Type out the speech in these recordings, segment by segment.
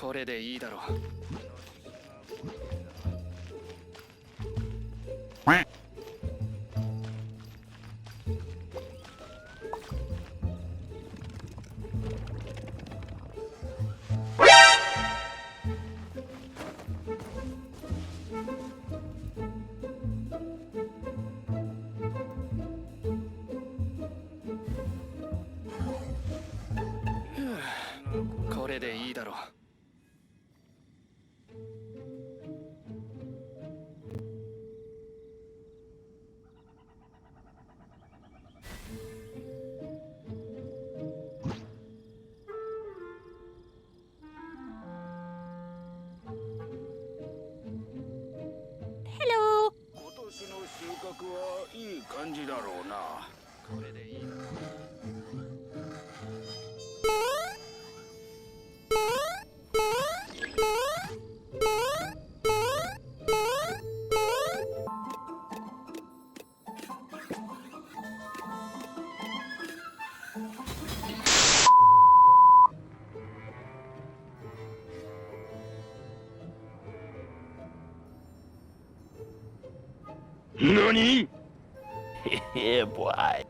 これでいいだろう。これでいいだろう何？Yeah, boy.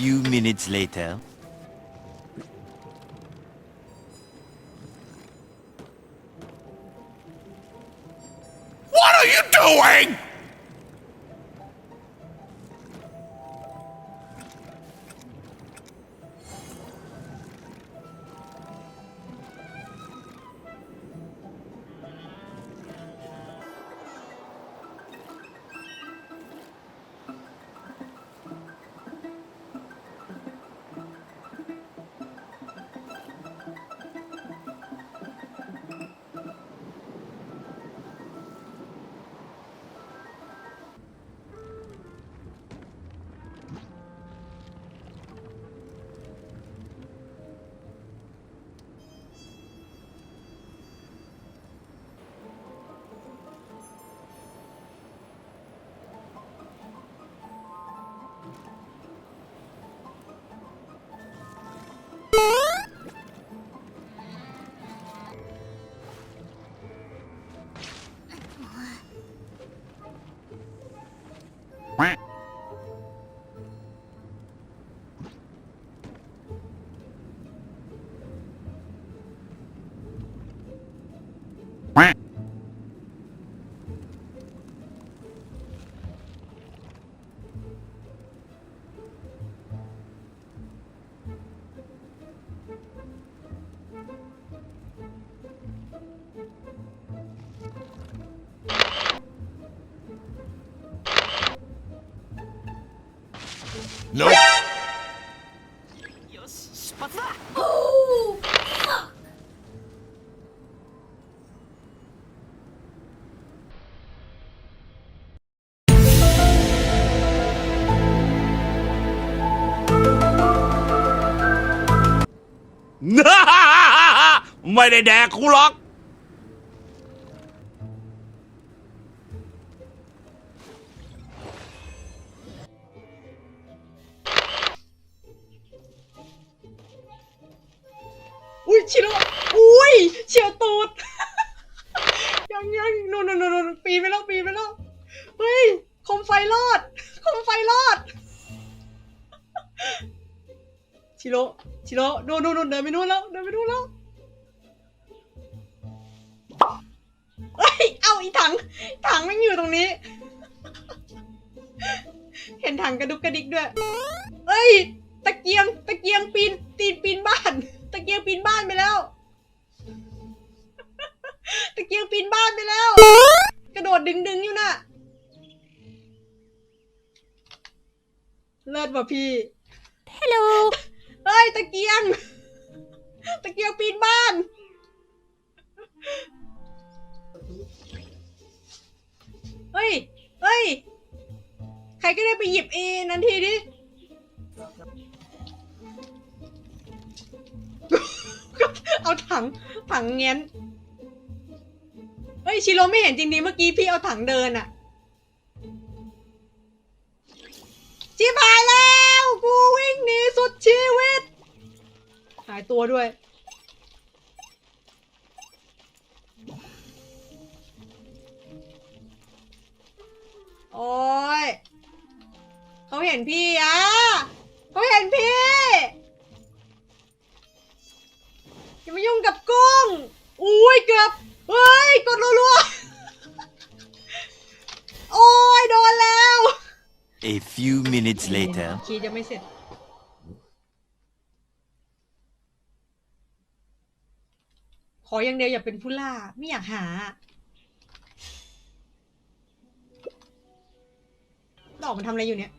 Few minutes later. What are you doing? ไม่ได้แดกคุณหรอก ชิโร่อุ้ย เฉียวตูด ยังยังนู่นนู่นนู่นปีนไปแล้วปีนไปแล้ว เฮ้ยคมไฟรอดคมไฟรอด ชิโร่ชิโร่นู่นนู่นนู่นเดินไปนู่นแล้วเดินไปนู่นแล้วเฮ้ย เอาอีถัง ถังไม่งอยู่ตรงนี้ เห็นถังกระดุกกระดิกด้วย เอ้ย ตะเกียง ตะเกียงปีน ตีนปีนบ้าน กียงปีนบ้านไปแล้ว ตะเกียงปีนบ้านไปแล้ว กระโดดดึงดึงๆอยู่น่ะ เลิศว่ะพี่ ฮัลโหลเอ้ยตะเกียง ตะเกียงปีนบ้าน เฮ้ย เฮ้ย ใครก็ได้ไปหยิบเอนันทีดิ เอาถังถังเงี้ยนเฮ้ยชิโร่ไม่เห็นจริงๆเมื่อกี้พี่เอาถังเดินอะชิบหายแล้วกูวิ่งหนีสุดชีวิต หายตัวด้วย โอ้ยเขาเห็นพี่อะ เกือบ เฮ้ย กดรัวๆ โอ้ย โดนแล้ว A few minutes later. คีย์ยังไม่เสร็จ ขออย่างเดียวอย่าเป็นผู้ล่า ไม่อยากหา ดอกมันทำอะไรอยู่เนี่ย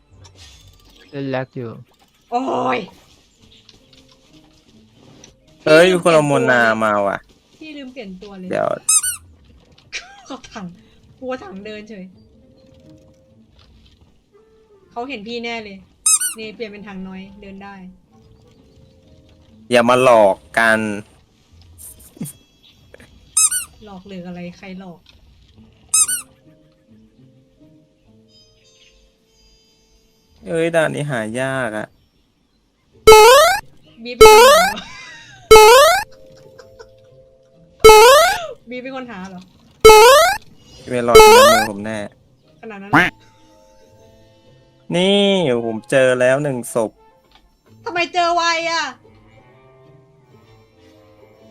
เล่นแลกอยู่ โอ้ย เอ้ยมีคนเอาโมนามาว่ะพี่ลืม เปลี่ยนตัวเลยเดี๋ยวเขาถังกลัวถังเดินเฉยเขาเห็นพี่แน่เลย นี่เปลี่ยนเป็นถังน้อยเดินได้ อย่ามาหลอกกันหลอกหรืออะไรใครหลอก เอ้ยด่านนี้หายากอะ บีเบีเป็นคนหาเหรอไม่รอดในมือผมแน่ ขนาดนั้นเลยนี่ผมเจอแล้วหนึ่งศพ ทำไมเจอไวอะ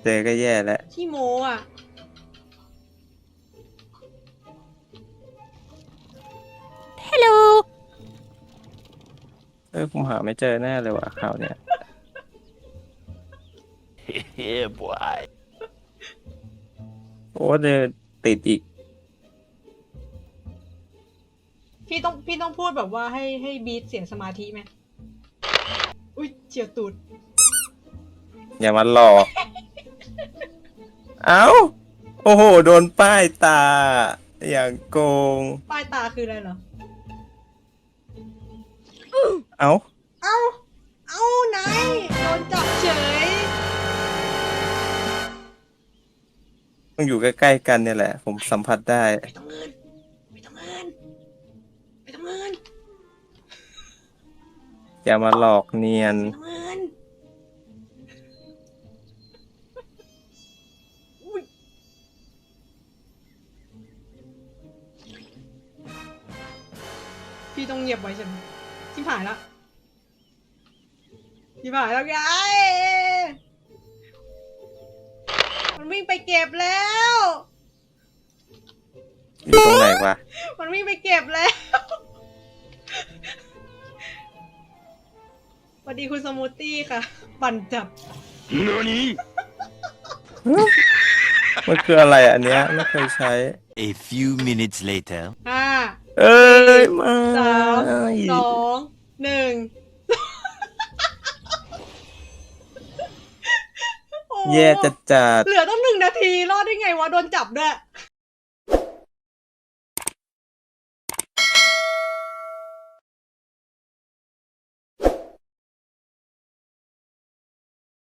เจอก็แย่แล้ว ขี้โมอะเอ้ยผมหาไม่เจอแน่เลยว่ะข่าวเนี้ย yeah, boy. โอ้เจอติดอีก พี่ต้องพี่ต้องพูดแบบว่าให้ให้บีทเสียสมาธิไหมอุ้ยเฉียวตูด อย่ามาหลอก เอ้า โอ้โห โดนป้ายตา อย่างโกง ป้ายตาคืออะไรเหรอ เอ้า เอ้า เอ้าไหนโดนจับเฉย ต้องอยู่ใกล้ๆกันเนี่ยแหละ ผมสัมผัสได้ ไม่ต้องเงิน ไม่ต้องเงิน ไม่ต้องเงิน อย่ามาหลอกเนียน ไม่ต้องเงินอุ๊ยพี่ต้องเงียบไว้ใช่ไหมชิบหายแล้วชิบหายแล้วไง มันวิ่งไปเก็บแล้ว อยู่ตรงไหนวะ มันวิ่งไปเก็บแล้วสวัสดีคุณสมูทตี้ค่ะ ปั่นจับมันคืออะไรอันเนี้ยไม่เคยใช้ A few minutes later. ห้าเอ้ยไมาสามสองหนึ่ง แย่จัดจัดเหลือต้องหนึ่งนาที รอดได้ไงวะ โดนจับด้วย